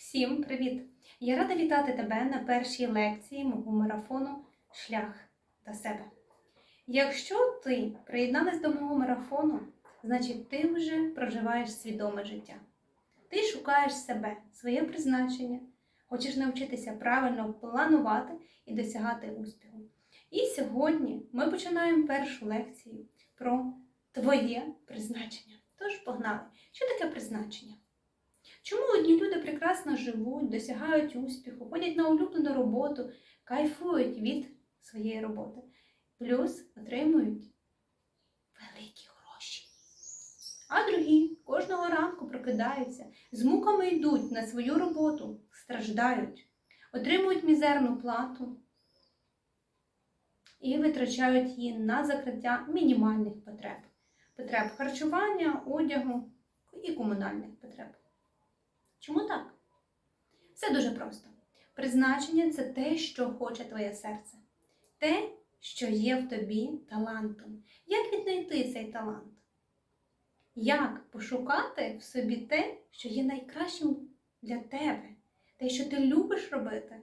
Всім привіт! Я рада вітати тебе на першій лекції мого марафону Шлях до себе. Якщо ти приєдналась до мого марафону, значить ти вже проживаєш свідоме життя. Ти шукаєш себе, своє призначення, хочеш навчитися правильно планувати і досягати успіху. І сьогодні ми починаємо першу лекцію про твоє призначення. Тож погнали! Що таке призначення? Чому одні люди прекрасно живуть, досягають успіху, ходять на улюблену роботу, кайфують від своєї роботи, плюс отримують великі гроші. А другі кожного ранку прокидаються, з муками йдуть на свою роботу, страждають, отримують мізерну плату і витрачають її на закриття мінімальних потреб потреб харчування, одягу і комунальних потреб. Чому так? Все дуже просто. Призначення це те, що хоче твоє серце, те, що є в тобі талантом. Як віднайти цей талант? Як пошукати в собі те, що є найкращим для тебе, те, що ти любиш робити?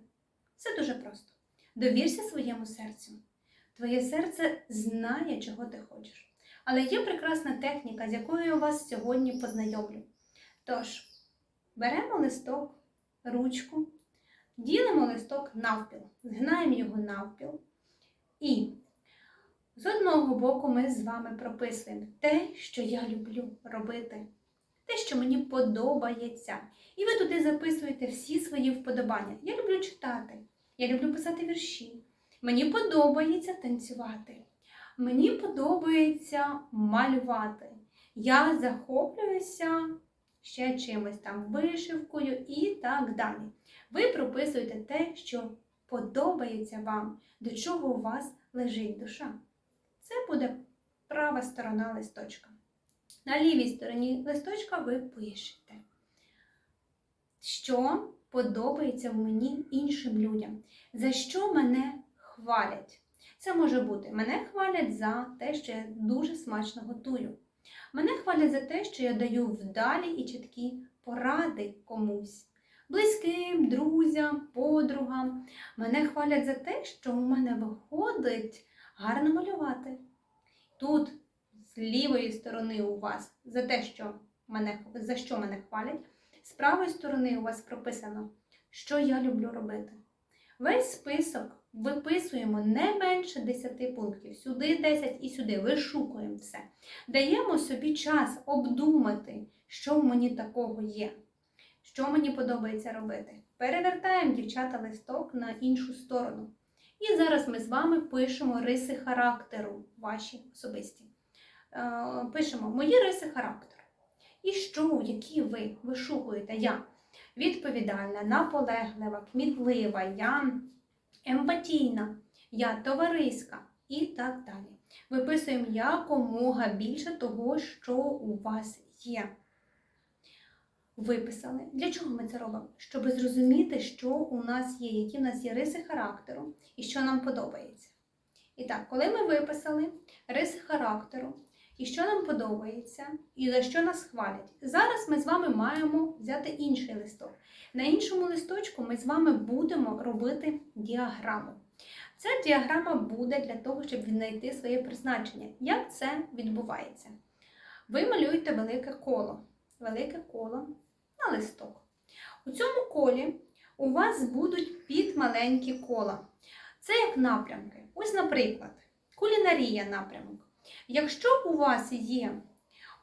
Все дуже просто. Довірся своєму серцю. Твоє серце знає, чого ти хочеш. Але є прекрасна техніка, з якою я вас сьогодні познайомлю. Тож, беремо листок, ручку, ділимо листок навпіл, згинаємо його навпіл. І з одного боку ми з вами прописуємо те, що я люблю робити, те, що мені подобається. І ви туди записуєте всі свої вподобання. Я люблю читати, я люблю писати вірші. Мені подобається танцювати. Мені подобається малювати. Я захоплююся ще чимось там вишивкою і так далі. Ви прописуєте те, що подобається вам, до чого у вас лежить душа. Це буде права сторона листочка. На лівій стороні листочка ви пишете, що подобається мені іншим людям, за що мене хвалять. Це може бути, мене хвалять за те, що я дуже смачно готую. Мене хвалять за те, що я даю вдалі і чіткі поради комусь, близьким, друзям, подругам. Мене хвалять за те, що у мене виходить гарно малювати. Тут, з лівої сторони, у вас за те, що мене, за що мене хвалять, з правої сторони у вас прописано, що я люблю робити. Весь список виписуємо не менше 10 пунктів. Сюди 10 і сюди вишукуємо все. Даємо собі час обдумати, що в мені такого є, що мені подобається робити. Перевертаємо дівчата листок на іншу сторону. І зараз ми з вами пишемо риси характеру ваші особисті. Е, Пишемо мої риси характеру. І що, які ви вишукуєте? Я відповідальна, наполеглива, кмітлива, я емпатійна, я товариська і так далі. Виписуємо якомога більше того, що у вас є. Виписали. Для чого ми це робимо? Щоб зрозуміти, що у нас є, які в нас є риси характеру і що нам подобається. І так, коли ми виписали риси характеру, і що нам подобається, і за що нас хвалять. Зараз ми з вами маємо взяти інший листок. На іншому листочку ми з вами будемо робити діаграму. Ця діаграма буде для того, щоб віднайти своє призначення. Як це відбувається? Ви малюєте велике коло. Велике коло на листок. У цьому колі у вас будуть підмаленькі кола. Це як напрямки. Ось, наприклад, кулінарія напрямок. Якщо у вас є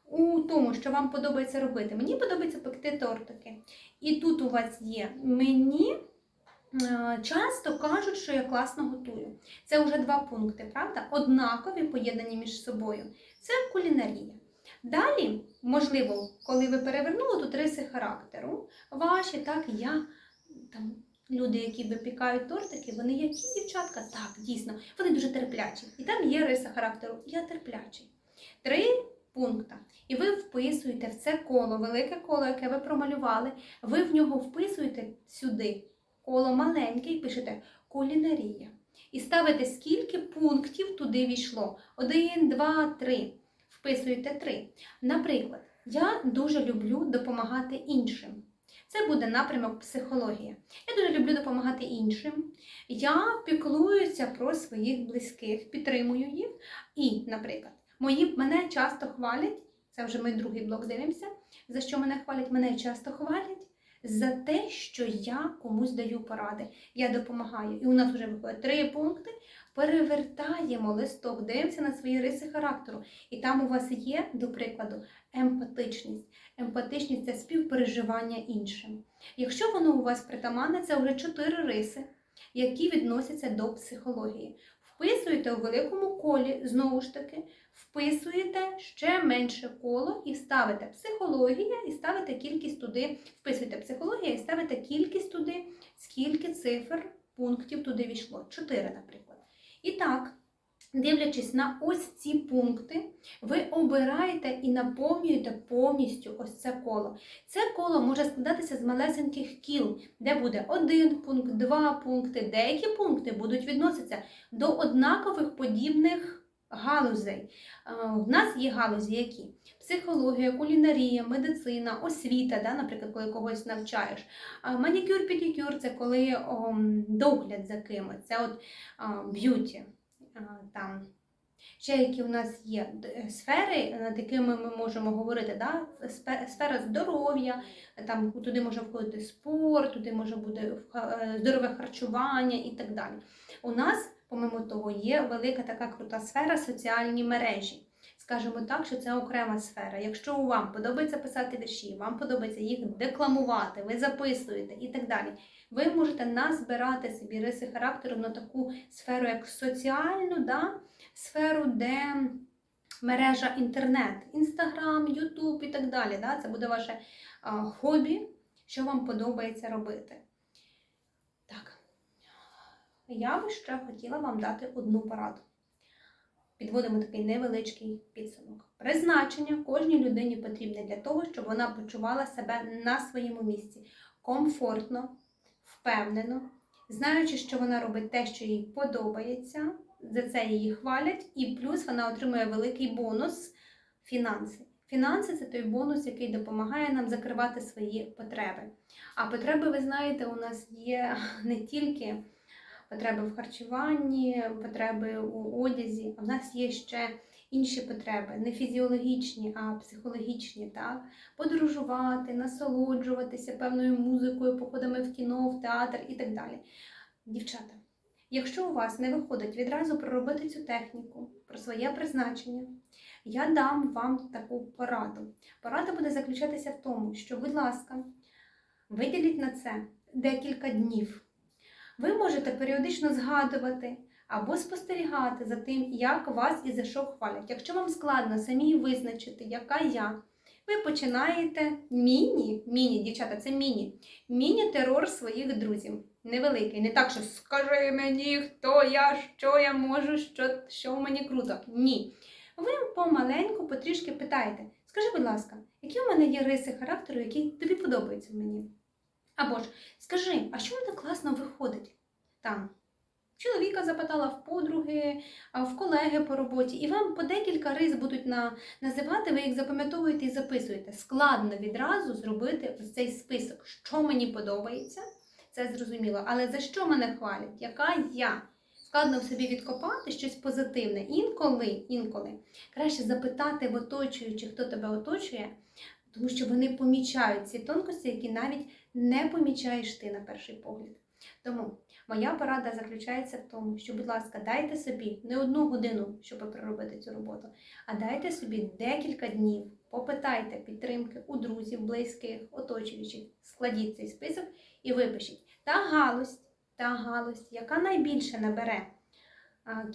у тому, що вам подобається робити, мені подобається пекти тортики. І тут у вас є мені часто кажуть, що я класно готую. Це вже два пункти, правда? Однакові поєднані між собою. Це кулінарія. Далі, можливо, коли ви перевернули тут риси характеру, ваші, так, я там. Люди, які випікають тортики, вони які дівчатка? Так, дійсно, вони дуже терплячі. І там є риса характеру. Я терплячий. Три пункти. І ви вписуєте в це коло, велике коло, яке ви промалювали, ви в нього вписуєте сюди коло маленьке і пишете кулінарія. І ставите, скільки пунктів туди війшло. Один, два, три. Вписуєте три. Наприклад, я дуже люблю допомагати іншим. Це буде напрямок психологія. Я дуже люблю допомагати іншим. Я піклуюся про своїх близьких, підтримую їх. І, наприклад, мої мене часто хвалять. Це вже ми другий блок дивимося. За що мене хвалять? Мене часто хвалять за те, що я комусь даю поради. Я допомагаю. І у нас вже виходить три пункти. Перевертаємо листок, дивимося на свої риси характеру. І там у вас є, до прикладу, емпатичність. Емпатичність це співпереживання іншим. Якщо воно у вас притаманне, це вже чотири риси, які відносяться до психології. Вписуєте у великому колі, знову ж таки, вписуєте ще менше коло і ставите психологія, і ставите кількість туди, вписуєте психологія і ставите кількість туди, скільки цифр, пунктів туди війшло. Чотири, наприклад. І так, дивлячись на ось ці пункти, ви обираєте і наповнюєте повністю ось це коло. Це коло може складатися з малесеньких кіл, де буде один пункт, два пункти. Деякі пункти будуть відноситися до однакових подібних галузей. У нас є галузі, які психологія, кулінарія, медицина, освіта, да, наприклад, коли когось навчаєш. Манікюр, педикюр це коли о, догляд за кимось, це от б'юті. Там ще які у нас є сфери, над якими ми можемо говорити, да? Сфера здоров'я, там туди може входити спорт, туди може бути е, здорове харчування і так далі. У нас, помимо того, є велика така крута сфера соціальні мережі. Скажімо так, що це окрема сфера. Якщо вам подобається писати вірші, вам подобається їх декламувати, ви записуєте і так далі. Ви можете назбирати собі риси характеру на таку сферу, як соціальну, да? сферу, де мережа інтернет, інстаграм, ютуб і так далі. Да? Це буде ваше а, хобі, що вам подобається робити. Так, я би ще хотіла вам дати одну пораду. Підводимо такий невеличкий підсумок. Призначення кожній людині потрібне для того, щоб вона почувала себе на своєму місці комфортно, впевнено, знаючи, що вона робить те, що їй подобається, за це її хвалять, і плюс вона отримує великий бонус фінанси. Фінанси це той бонус, який допомагає нам закривати свої потреби. А потреби, ви знаєте, у нас є не тільки потреби в харчуванні, потреби у одязі, а в нас є ще інші потреби, не фізіологічні, а психологічні. Так? Подорожувати, насолоджуватися певною музикою, походами в кіно, в театр і так далі. Дівчата, якщо у вас не виходить відразу проробити цю техніку, про своє призначення, я дам вам таку пораду. Порада буде заключатися в тому, що, будь ласка, виділіть на це декілька днів. Ви можете періодично згадувати або спостерігати за тим, як вас і за що хвалять. Якщо вам складно самі визначити, яка я, ви починаєте міні, міні, дівчата, це міні, міні-терор своїх друзів. Невеликий, не так, що скажи мені, хто я, що я можу, що, що в мені круто. Ні. Ви помаленьку, потрішки питаєте, скажи, будь ласка, які у мене є риси характеру, які тобі подобаються в мені? Або ж скажи, а що в мене класно виходить там? Чоловіка запитала в подруги, в колеги по роботі, і вам по декілька рис будуть на, називати, ви їх запам'ятовуєте і записуєте. Складно відразу зробити ось цей список, що мені подобається, це зрозуміло. Але за що мене хвалять? Яка я? Складно в собі відкопати щось позитивне. Інколи, інколи краще запитати в оточуючих, хто тебе оточує, тому що вони помічають ці тонкості, які навіть не помічаєш ти на перший погляд. Тому моя порада заключається в тому, що, будь ласка, дайте собі не одну годину, щоб проробити цю роботу, а дайте собі декілька днів, попитайте підтримки у друзів, близьких, оточуючих, складіть цей список і випишіть та галузь, та галузь, яка найбільше набере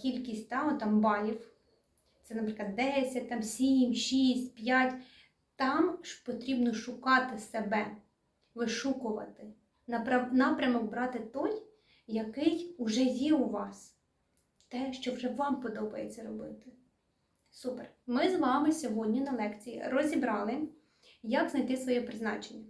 кількість та, там, балів. Це, наприклад, 10, там, 7, 6, 5. Там ж потрібно шукати себе, вишукувати, напрямок брати той, який уже є у вас, те, що вже вам подобається робити. Супер! Ми з вами сьогодні на лекції розібрали, як знайти своє призначення.